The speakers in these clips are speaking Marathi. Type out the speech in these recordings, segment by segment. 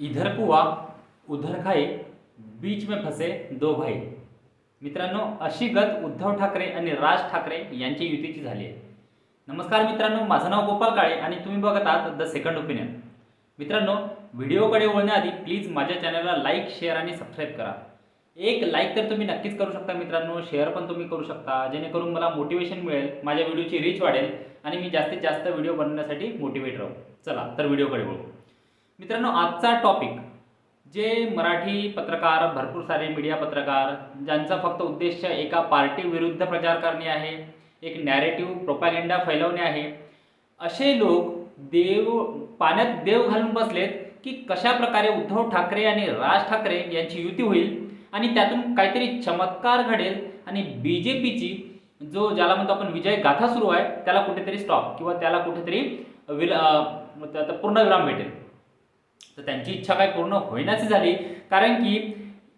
इधर कुआ उधर खाई बीच में फसे दो भाई। मित्रांनो अशी गत उद्धव ठाकरे आणि राज ठाकरे यांची युतीची झाली आहे. नमस्कार मित्रांनो माझं नाव गोपाल काळे आणि तुम्ही बघत आहात द सेकंड ओपिनियन मित्रांनो व्हिडिओकडे वळण्याआधी प्लीज माझ्या चॅनलला लाईक शेअर आणि सबस्क्राईब करा. एक लाईक तर तुम्ही नक्कीच करू शकता मित्रांनो शेअर पण तुम्ही करू शकता जेणेकरून मला मोटिवेशन मिळेल माझ्या व्हिडिओची रीच वाढेल आणि मी जास्तीत जास्त व्हिडिओ बनवण्यासाठी मोटिवेट राहू. चला तर व्हिडिओकडे वळू. मित्रांनो आजचा टॉपिक जे मराठी पत्रकार भरपूर सारे मीडिया पत्रकार ज्यांचा फक्त उद्देश एका पार्टी विरुद्ध प्रचार करणे आहे एक नॅरेटिव्ह प्रोपॅगेंडा फैलवणे आहे असे लोक देव पाण्यात देव घालून बसलेत की कशा प्रकारे उद्धव ठाकरे आणि राज ठाकरे यांची युती होईल आणि त्यातून काहीतरी चमत्कार घडेल आणि बी जे पीची जो ज्याला म्हणतो आपण विजय गाथा सुरू आहे त्याला कुठेतरी स्टॉप किंवा त्याला कुठेतरी विल त्याचा पूर्णविराम भेटेल. तर त्यांची इच्छा काय पूर्ण होईनाची झाली. कारण की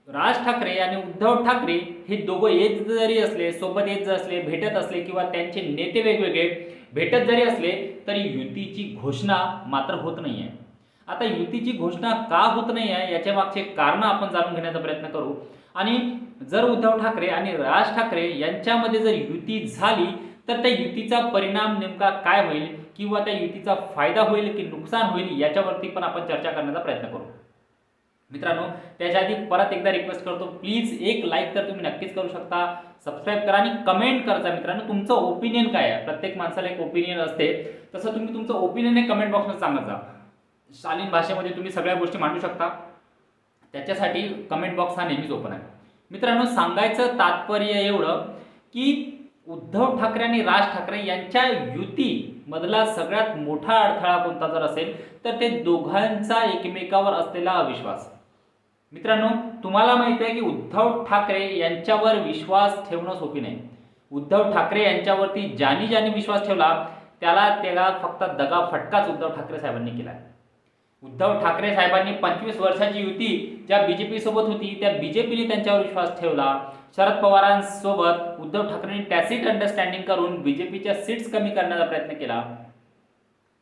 राज ठाकरे आणि उद्धव ठाकरे हे दोघं येत जरी असले सोबत येत असले भेटत असले किंवा त्यांचे नेते वेगवेगळे भेटत जरी असले तरी युतीची घोषणा मात्र होत नाही आहे आता युतीची घोषणा का होत नाही आहे याच्या मागचे कारण आपण जाणून घेण्याचा प्रयत्न करू. आणि जर उद्धव ठाकरे आणि राज ठाकरे यांच्यामध्ये जर युती झाली तर त्या युतीचा परिणाम नेमका काय होईल किंवा त्या युतीचा फायदा होईल की नुकसान होईल याच्यावरती पण आपण चर्चा करण्याचा प्रयत्न करू. मित्रांनो त्याच्या आधी परत एकदा रिक्वेस्ट करतो. प्लीज एक लाईक तर तुम्ही नक्कीच करू शकता. सबस्क्राईब करा आणि कमेंट करता मित्रांनो तुमचं ओपिनियन काय आहे? प्रत्येक माणसाला एक ओपिनियन असते. तसं तुम्ही तुमचं ओपिनियन हे कमेंट बॉक्समध्ये सांगत जा. शालीन भाषेमध्ये तुम्ही सगळ्या गोष्टी मांडू शकता. त्याच्यासाठी कमेंट बॉक्स हा नेहमीच ओपन आहे. मित्रांनो सांगायचं तात्पर्य एवढं की उद्धव ठाकरे आणि राज ठाकरे यांच्या युतीमधला सगळ्यात मोठा अडथळा कोणता जर असेल तर ते दोघांचा एकमेकावर असलेला अविश्वास. मित्रांनो तुम्हाला माहिती आहे की उद्धव ठाकरे यांच्यावर विश्वास ठेवणं सोपी नाही. उद्धव ठाकरे यांच्यावरती ज्यानी ज्यानी विश्वास ठेवला त्याला त्याला फक्त दगा फटकाच उद्धव ठाकरे साहेबांनी केला उद्धव ठाकरे साहेबांनी पंचवीस वर्षाची युती ज्या बीजेपी सोबत होती त्या बीजेपीने त्यांच्यावर विश्वास ठेवला. शरद पवारांसोबत उद्धव ठाकरेंनी टॅसिट अंडरस्टँडिंग करून बीजेपीच्या सीट्स कमी करण्याचा प्रयत्न केला.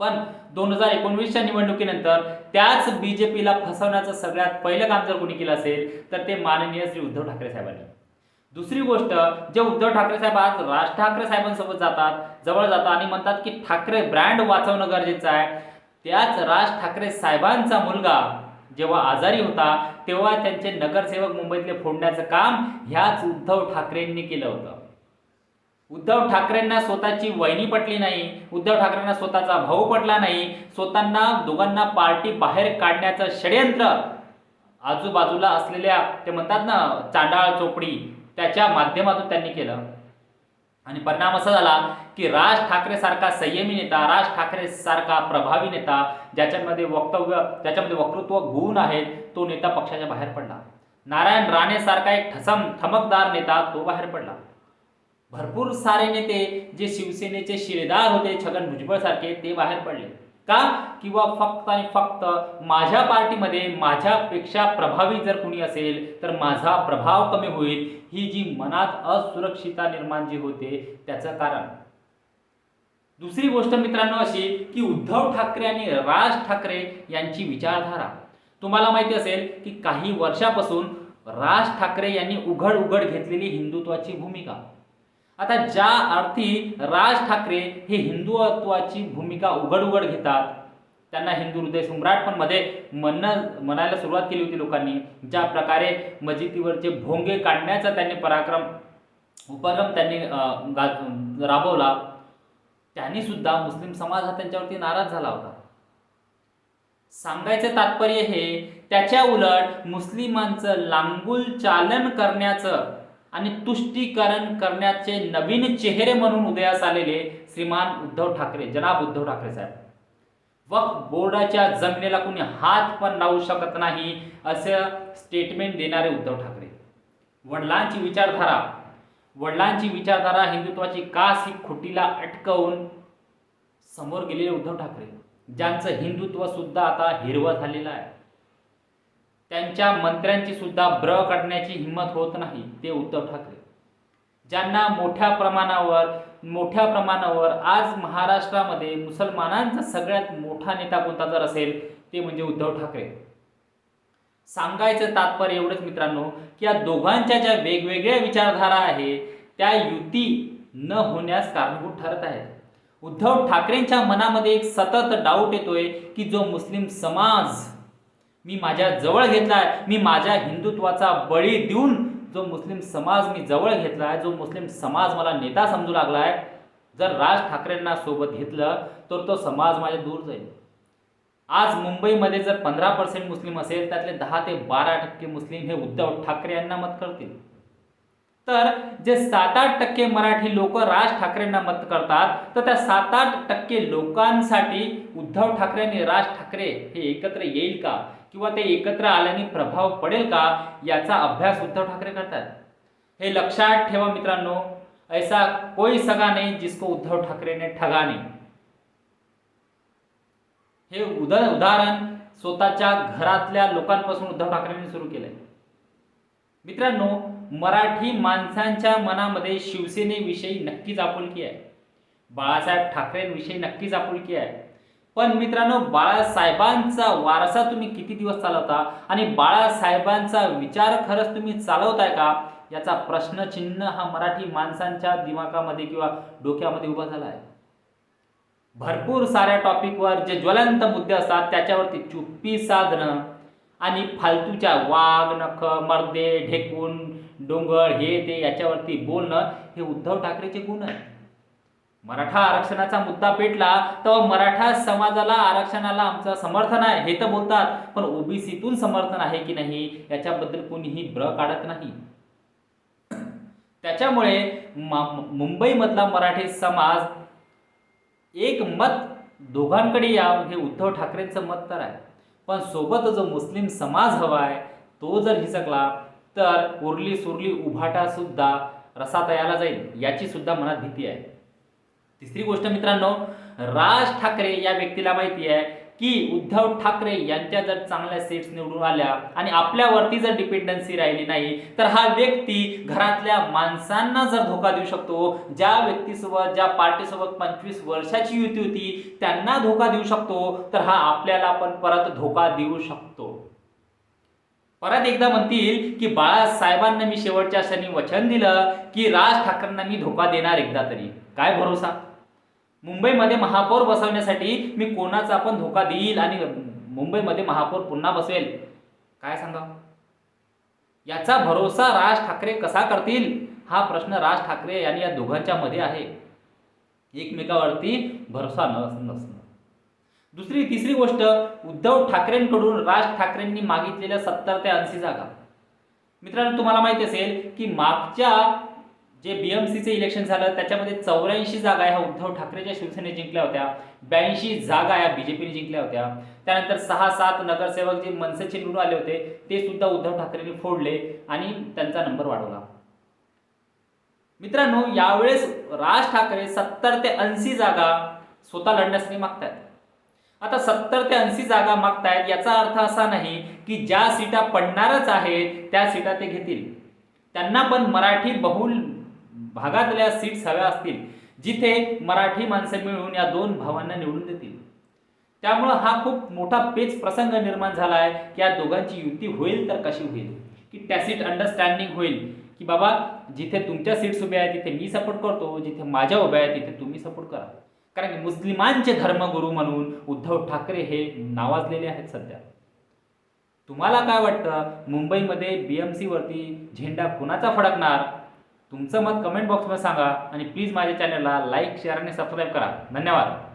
पण दोन हजार एकोणवीसच्या निवडणुकीनंतर त्याच बीजेपीला फसवण्याचं सगळ्यात पहिलं काम जर कोणी केलं असेल तर ते माननीय श्री उद्धव ठाकरे साहेबांनी. दुसरी गोष्ट जे उद्धव ठाकरे साहेब आज राज ठाकरे साहेबांसोबत जातात जवळ जातात आणि म्हणतात की ठाकरे ब्रँड वाचवणं गरजेचं आहे. त्याच राज ठाकरे साहेबांचा मुलगा जेव्हा आजारी होता तेव्हा त्यांचे नगरसेवक मुंबईतले फोडण्याचं काम ह्याच उद्धव ठाकरेंनी केलं होतं. उद्धव ठाकरेंना स्वतःची वहिनी पटली नाही उद्धव ठाकरेंना स्वतःचा भाऊ पटला नाही स्वतःना दोघांना पार्टी बाहेर काढण्याचं षडयंत्र आजूबाजूला असलेल्या ते म्हणतात ना चांडाळ चोपडी त्याच्या माध्यमातून त्यांनी केलं. आणि परिणाम असा झाला की राज ठाकरे सारखा संयमी नेता राज ठाकरे सारखा प्रभावी नेता ज्याच्यामध्ये वक्तव्य ज्याच्यामध्ये वक्तृत्व गुण आहेत तो नेता पक्षाच्या बाहेर पडला. नारायण राणे सारखा एक ठसम थमकदार नेता तो बाहेर पडला. भरपूर सारे नेते जे शिवसेनेचे शिलेदार होते छगन भुजबळ सारखे ते बाहेर पडले. का? किंवा फक्त आणि फक्त माझ्या पार्टीमध्ये माझ्यापेक्षा प्रभावी जर कुणी असेल तर माझा प्रभाव कमी होईल ही जी मनात असुरक्षिता निर्माण जी होते त्याचं कारण. दुसरी गोष्ट मित्रांनो अशी की उद्धव ठाकरे आणि राज ठाकरे यांची विचारधारा. तुम्हाला माहिती असेल की काही वर्षापासून राज ठाकरे यांनी उघड उघड घेतलेली हिंदुत्वाची भूमिका. आता ज्या अर्थी राज ठाकरे हे हिंदुत्वाची भूमिका उघड उघड घेतात त्यांना हिंदू हृदय सम्राट पण मध्ये म्हणणं म्हणायला सुरुवात केली होती लोकांनी ज्या प्रकारे मजिदीवरचे भोंगे काढण्याचा त्यांनी पराक्रम उपक्रम त्यांनी गा- राबवला त्यांनी सुद्धा मुस्लिम समाज हा त्यांच्यावरती नाराज झाला होता. सांगायचं तात्पर्य हे त्याच्या उलट मुस्लिमांचं लांगुल चालन करण्याचं आणि तुष्टीकरण करण्याचे नवीन चेहरे म्हणून उदयास आलेले श्रीमान उद्धव ठाकरे जनाब उद्धव ठाकरे साहेब. वक्फ बोर्डाच्या जमिनीला कुणी हात पण लावू शकत नाही असं स्टेटमेंट देणारे उद्धव ठाकरे. वडिलांची विचारधारा. वडिलांची विचारधारा हिंदुत्वाची कास ही खुटीला अटकवून समोर गेलेले उद्धव ठाकरे ज्यांचं हिंदुत्व सुद्धा आता हिरवं झालेलं आहे. त्यांच्या मंत्र्यांची सुद्धा ब्र काढण्याची हिंमत होत नाही ते उद्धव ठाकरे. ज्यांना मोठ्या प्रमाणावर मोठ्या प्रमाणावर आज महाराष्ट्रामध्ये मुसलमानांचा सगळ्यात मोठा नेता कोणता जर असेल ते म्हणजे उद्धव ठाकरे. सांगायचं तात्पर्य एवढंच मित्रांनो की या दोघांच्या ज्या वेगवेगळ्या विचारधारा आहे त्या युती न होण्यास कारणीभूत ठरत आहेत. उद्धव ठाकरेंच्या मनामध्ये एक सतत डाऊट येतोय की जो मुस्लिम समाज मी माझ्या जवळ घेतला आहे मी माझ्या हिंदुत्वाचा बळी देऊन जो मुस्लिम समाज मी जवळ घेतला आहे जो मुस्लिम समाज मला नेता समजू लागला आहे जर राज ठाकरेंना सोबत घेतलं तर तो समाज माझ्या दूर जाईल. आज मुंबईमध्ये जर पंधरा पर्सेंट मुस्लिम असेल त्यातले दहा ते बारा टक्के मुस्लिम हे उद्धव ठाकरे यांना मत करतील. तर जे सात आठ टक्के मराठी लोक राज ठाकरेंना मत करतात तर त्या सात आठ टक्के लोकांसाठी उद्धव ठाकरे आणि राज ठाकरे हे एकत्र येईल का? किंवा ते एकत्र आल्याने प्रभाव पडेल का? याचा अभ्यास उद्धव ठाकरे करतात. हे लक्षात ठेवा मित्रांनो ऐसा कोई सगा नाही जिसको उद्धव ठाकरेने ठगा नाही. हे उद उदाहरण स्वतःच्या घरातल्या लोकांपासून उद्धव ठाकरेंनी सुरू केलंय. मित्रांनो मराठी माणसांच्या मनामध्ये शिवसेनेविषयी नक्कीच आपुलकी आहे. बाळासाहेब ठाकरेंविषयी नक्कीच आपुलकी आहे. पण मित्रांनो बाळासाहेबांचा वारसा तुम्ही किती दिवस चालवता आणि बाळासाहेबांचा विचार खरंच तुम्ही चालवताय का? याचा प्रश्नचिन्ह हा मराठी माणसांच्या दिमागामध्ये किंवा डोक्यामध्ये उभा झाला आहे. भरपूर साऱ्या टॉपिकवर जे ज्वलंत मुद्दे असतात त्याच्यावरती चुप्पी साधणं आणि फालतूच्या वाघ नख मर्दे ढेकून डोंगर हे ते याच्यावरती बोलणं हे उद्धव ठाकरेचे गुण आहे मराठा आरक्षणाचा मुद्दा पेटला तेव्हा मराठा समाजाला आरक्षणाला आमचं समर्थन आहे हे तर बोलतात. पण ओबीसीतून समर्थन आहे की नाही याच्याबद्दल कोणीही ब्र काढत नाही. त्याच्यामुळे मुंबईमधला मराठी समाज एक मत दोघांकडे यावं हे उद्धव ठाकरेंचं मत तर आहे. पण सोबत जो मुस्लिम समाज हवा आहे तो जर हिसकला तर उरली सुरली उभाटा सुद्धा रसात यायला जाईल याची सुद्धा मनात भीती आहे. तिसरी गोष्ट मित्रांनो राज ठाकरे या व्यक्तीला माहिती आहे की उद्धव ठाकरे यांच्या जर चांगल्या सीट्स निवडून आल्या आणि आपल्यावरती जर डिपेंडन्सी राहिली नाही तर हा व्यक्ती घरातल्या माणसांना जर धोका देऊ शकतो ज्या व्यक्तीसोबत ज्या पार्टीसोबत पंचवीस वर्षाची युती होती त्यांना धोका देऊ शकतो तर हा आपल्याला पण परत धोका देऊ शकतो. परत एकदा म्हणतील की बाळासाहेबांना मी शेवटच्या क्षणी वचन दिलं की राज ठाकरेंना मी धोका देणार एकदा तरी. काय भरोसा? मुंबईमध्ये महापौर बसवण्यासाठी मी कोणाचा पण धोका देईल आणि मुंबईमध्ये महापौर पुन्हा बसवेल काय सांगा याचा भरोसा राज ठाकरे कसा करतील? हा प्रश्न राज ठाकरे आणि या दोघांच्या मध्ये आहे. एकमेकावरती भरोसा न नसणं. दुसरी तिसरी गोष्ट उद्धव ठाकरेंकडून राज ठाकरेंनी मागितलेल्या सत्तर ते ऐंशी जागा. मित्रांनो तुम्हाला माहिती असेल की मागच्या जे बीएमसीचे इलेक्शन झालं त्याच्यामध्ये चौऱ्याऐंशी जागा ह्या उद्धव ठाकरेच्या शिवसेने जिंकल्या होत्या. ब्याऐंशी जागा या बीजेपीने जिंकल्या होत्या. त्यानंतर सहा सात नगरसेवक जे मनसेचे निवडून आले होते ते सुद्धा उद्धव ठाकरेंनी फोडले आणि त्यांचा नंबर वाढवला. मित्रांनो यावेळेस राज ठाकरे सत्तर ते ऐंशी जागा स्वतः लढण्यासाठी मागतात आता सत्तर ते ऐंशी जागा मागतायत याचा अर्थ असा नाही की ज्या सीटा पडणारच आहेत त्या सीटा ते घेतील. त्यांना पण मराठी बहुल भागातल्या सीट्स हव्या असतील जिथे मराठी माणसं मिळून या दोन भावांना निवडून देतील. त्यामुळं हा खूप मोठा पेच प्रसंग निर्माण झाला आहे की या दोघांची युती होईल तर कशी होईल? की टॅसिट अंडरस्टँडिंग होईल की बाबा जिथे तुमच्या सीट्स उभ्या आहेत तिथे मी सपोर्ट करतो जिथे माझ्या उभ्या आहेत तिथे तुम्ही सपोर्ट करा. कारण की मुस्लिमांचे धर्मगुरू म्हणून उद्धव ठाकरे हे नावाजलेले आहेत सध्या. तुम्हाला काय वाटतं मुंबईमध्ये बी एम सीवरती झेंडा कुणाचा फडकणार? तुमचं मत कमेंट बॉक्समध्ये सांगा आणि प्लीज माझ्या चॅनलला लाईक शेअर आणि सबस्क्राईब करा. धन्यवाद.